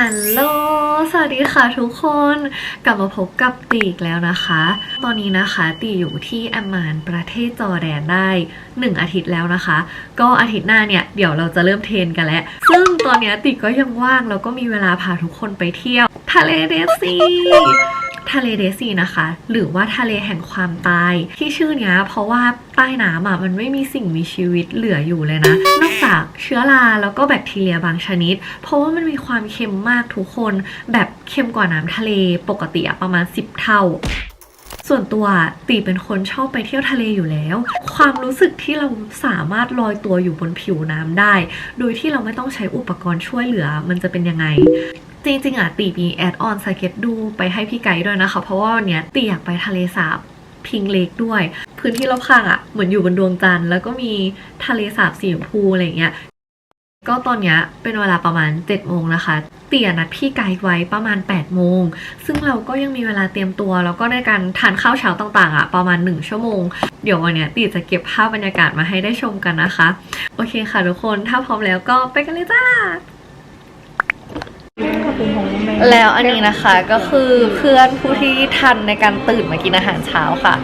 ฮัลโหล สวัสดีค่ะทุกคน กลับมาพบกับตีอีกแล้วนะคะ ตอนนี้นะคะตีอยู่ที่แอมมานประเทศจอแดนได้ 1 อาทิตย์แล้วนะคะ ก็อาทิตย์หน้าเนี่ย เดี๋ยวเราจะเริ่มเทรนกันแล้ว ซึ่งตอนนี้ติก็ยังว่างแล้วก็มีเวลาพาทุกคนไปเที่ยว ทะเลเดซี ทะเลเดซีนะคะ หรือว่าทะเลแห่งความตาย ที่ชื่อเนี้ยเพราะว่าใต้น้ำอะมันไม่มีสิ่งมีชีวิตเหลืออยู่เลยนะ นอกจากเชื้อราแล้วก็แบคทีเรียบางชนิด เพราะว่ามันมีความเค็มมากทุกคน แบบเค็มกว่าน้ำทะเลปกติประมาณ 10 เท่าส่วนตัวตีเป็นคนชอบไปเที่ยวทะเลอยู่แล้ว ความรู้สึกที่เราสามารถลอยตัวอยู่บนผิวน้ำได้ โดยที่เราไม่ต้องใช้อุปกรณ์ช่วยเหลือมันจะเป็นยังไง จริงๆอะตีมีแอดออนสเก็ตดูไปให้พี่ไกด์ด้วยนะคะ เพราะว่าวันเนี้ยตีอยากไปทะเลสาบพิงเลกด้วย พื้นที่รอบข้างอะเหมือนอยู่บนดวงจันทร์แล้วก็มีทะเลสาบสีชมพูอะไรเงี้ยก็ตอนเนี้ยเป็นเวลาประมาณ7จ็ดโมงนะคะ เตี่ยนัดพี่ไกด์ไว้ประมาณ8ปดโมง ซึ่งเราก็ยังมีเวลาเตรียมตัว แล้วก็ได้การทานข้าวเช้าต่างๆอะประมาณ 1 ชั่วโมง เดี๋ยววันเนี้ยตีจะเก็บภาพบรรยากาศมาให้ได้ชมกันนะคะ โอเคค่ะทุกคน ถ้าพร้อมแล้วก็ไปกันเลยจ้า แล้วอันนี้นะคะก็คือเพื่อนผู้ที่ทันในการตื่นมากินอาหารเช้าค่ะ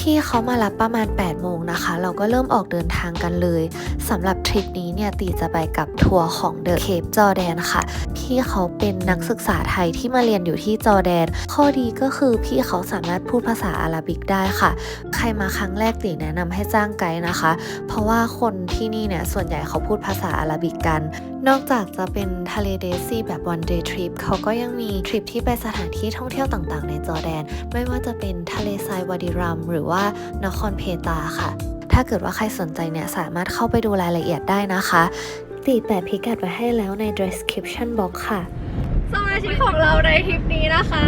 พี่เขามารับประมาณ 8 โมงนะคะ เราก็เริ่มออกเดินทางกันเลยสำหรับทริปนี้เนี่ยตีจะไปกับทัวร์ของเดอะเคปจอแดนค่ะ พี่เขาเป็นนักศึกษาไทยที่มาเรียนอยู่ที่จอร์แดน ข้อดีก็คือพี่เขาสามารถพูดภาษาอาหรับิกได้ค่ะ ใครมาครั้งแรกตีแนะนำให้จ้างไกด์นะคะ เพราะว่าคนที่นี่เนี่ยส่วนใหญ่เขาพูดภาษาอาหรับิกกัน นอกจากจะเป็นทะเลเดซี่แบบวันเดย์ทริปเขาก็ยังมีทริปที่ไปสถานที่ท่องเที่ยวต่างๆ ในจอร์แดน ไม่ว่าจะเป็นทะเลทรายวาดิรัมหรือว่านครเพตาค่ะ ถ้าเกิดว่าใครสนใจเนี่ยสามารถเข้าไปดูรายละเอียดได้นะคะตีแปะพิกัดไว้ให้แล้วใน description box ค่ะสมาชิกของเราในทริปนี้นะคะ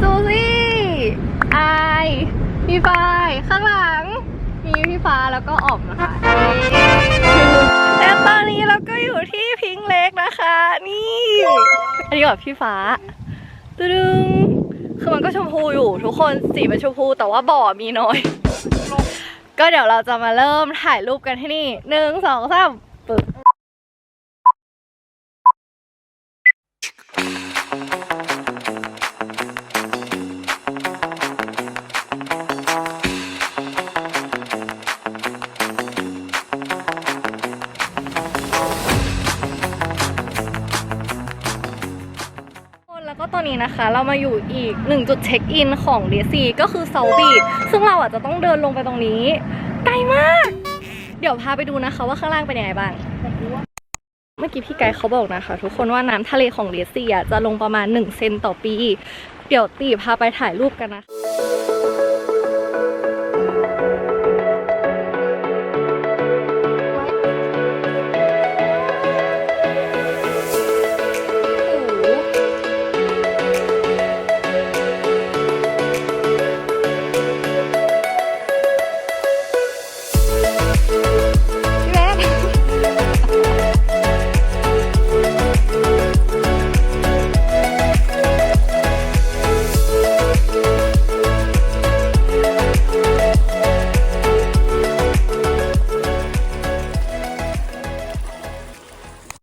ซูซี่ไอายพี่ฟายข้างหลัง มีพี่ฟ้าแล้วก็ออมนะคะและตอนนี้เราก็อยู่ที่พิงเล็กนะคะ นี่อันนี้กับพี่ฟ้าตึดึง คือมันก็ชมพูอยู่ทุกคนสีเป็นชมพูแต่ว่าบ่อมีน้อย ก็เดี๋ยวเราจะมาเริ่มถ่ายรูปกันที่นี่หนึ่งสองสาม ตอนนี้นะคะ เรามาอยู่อีกหนึ่งจุดเช็คอินของเดซีก็คือเซาบีดซึ่งเราอาจจะต้องเดินลงไปตรงนี้ไกลมาก เดี๋ยวพาไปดูนะคะว่าข้างล่างเป็นยังไงบ้าง เมื่อกี้พี่ไกด์เขาบอกนะคะ ทุกคนว่าน้ำทะเลของเดซี่จะลงประมาณ 1 เซนต่อปี เดี๋ยวตีพาไปถ่ายรูปกันนะคะ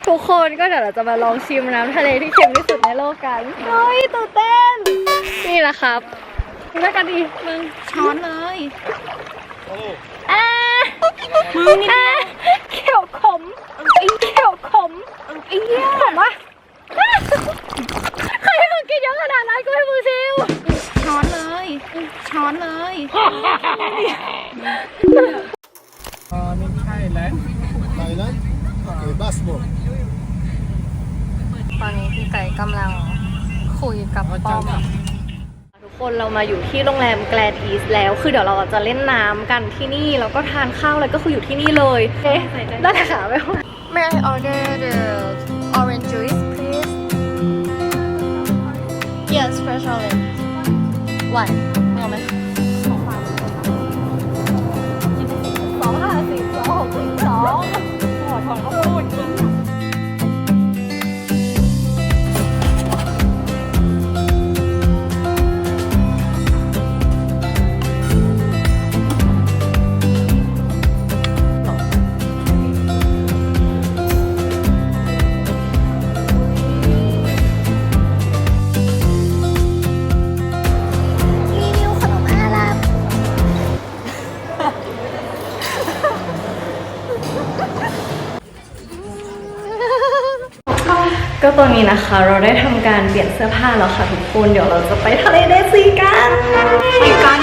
ทุกคนก็เดี๋ยวเราจะมาลองชิมน้ำทะเลที่เค็มที่สุดในโลกกันเฮ้ยตื่นเต้น นี่แหละครับนี่แล้วกันดีมึงช้อนเลยอ่ามึงนี่อ่าเขียวขมไอ้เขียวขมไอ้เหี้ยขมวะใครให้มึงกินเยอะขนาดนั้นกูให้มึงชิวช้อนเลยช้อนเลย Uh, in Thailand. Thailand? Okay, passport. ตอนนี้พี่ไก่กำลังคุยกับป้อม ทุกคนเรามาอยู่ที่โรงแรมแกลนอีสแล้ว คือเดี๋ยวเราจะเล่นน้ำกันที่นี่ แล้วก็ทานข้าวอะไรก็คืออยู่ที่นี่เลยเอ๊ะได้แต่ขาไม่ May I order the orange juice please Yes fresh orange one เอาไหม ก็ตอนนี้นะคะเราได้ทำการเปลี่ยนเสื้อผ้าแล้วค่ะทุกคนเดี๋ยวเราจะไปทะเลเดซีกันไปกัน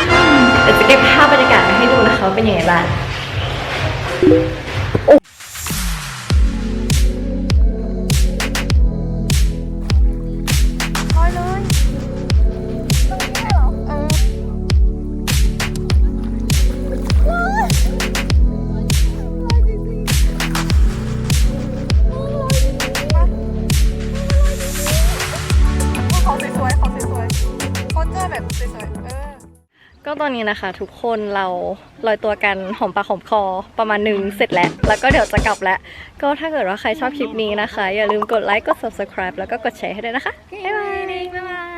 เดี๋ยวจะเก็บภาพบรรยากาศมาให้ดูนะคะว่าเป็นยังไงบ้างของ ตอนนี้นะคะ ทุกคนเราลอยตัวกันหอมปากหอมคอประมาณหนึ่งเสร็จแล้ว แล้วก็เดี๋ยวจะกลับแล้ว ก็ถ้าเกิดว่าใครชอบคลิปนี้นะคะ อย่าลืมกดไลค์กด subscribe แล้วก็กดแชร์ให้ด้วยนะคะ บ๊ายบาย